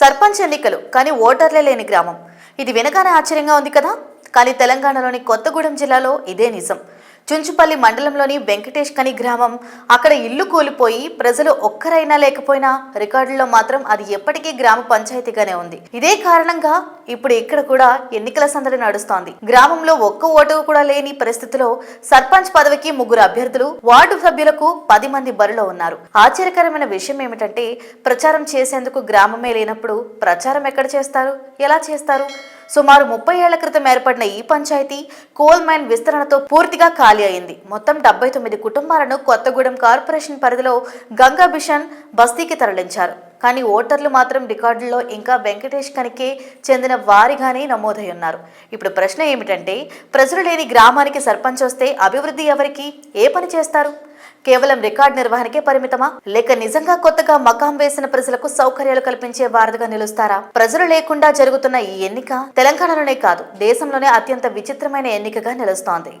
సర్పంచ్ ఎన్నికలు కానీ ఓటర్లే లేని గ్రామం. ఇది వినగానే ఆశ్చర్యంగా ఉంది కదా. కానీ తెలంగాణలోని కొత్తగూడెం జిల్లాలో ఇదే నిజం. చుంచుపల్లి మండలంలోని వెంకటేష్ కని గ్రామం. అక్కడ ఇల్లు కూలిపోయి ప్రజలు ఒక్కరైనా లేకపోయినా రికార్డుల్లో మాత్రం అది ఎప్పటికీ గ్రామ పంచాయతీగానే ఉంది. ఇదే కారణంగా ఇప్పుడు ఇక్కడ కూడా ఎన్నికల సందడి నడుస్తోంది. గ్రామంలో ఒక్క ఓటు కూడా లేని పరిస్థితిలో సర్పంచ్ పదవికి ముగ్గురు అభ్యర్థులు వార్డు సభ్యులకు పది మంది బరిలో ఉన్నారు. ఆశ్చర్యకరమైన విషయం ఏమిటంటే ప్రచారం చేసేందుకు గ్రామమే లేనప్పుడు ప్రచారం ఎక్కడ చేస్తారు? ఎలా చేస్తారు? సుమారు ముప్పై ఏళ్ళ క్రితం ఏర్పడిన ఈ పంచాయతీ కోల్ మైన్ విస్తరణతో పూర్తిగా ఖాళీ అయింది. మొత్తం డెబ్బై తొమ్మిది కుటుంబాలను కొత్తగూడెం కార్పొరేషన్ పరిధిలో గంగాభిషన్ బస్తీకి తరలించారు. కానీ ఓటర్లు మాత్రం రికార్డుల్లో ఇంకా వెంకటేష్ కనికే చెందిన వారిగానే నమోదై ఉన్నారు ఇప్పుడు ప్రశ్న ఏమిటంటే ప్రజలు లేని గ్రామానికి సర్పంచ్ వస్తే అభివృద్ధి ఎవరికి? ఏ పని చేస్తారు? కేవలం రికార్డ్ నిర్వహణకే పరిమితమా? లేక నిజంగా కొత్తగా మకాం వేసిన ప్రజలకు సౌకర్యాలు కల్పించే వారధిగా నిలుస్తారా? ప్రజలు లేకుండా జరుగుతున్న ఈ ఎన్నిక తెలంగాణలోనే కాదు దేశంలోనే అత్యంత విచిత్రమైన ఎన్నికగా నిలుస్తోంది.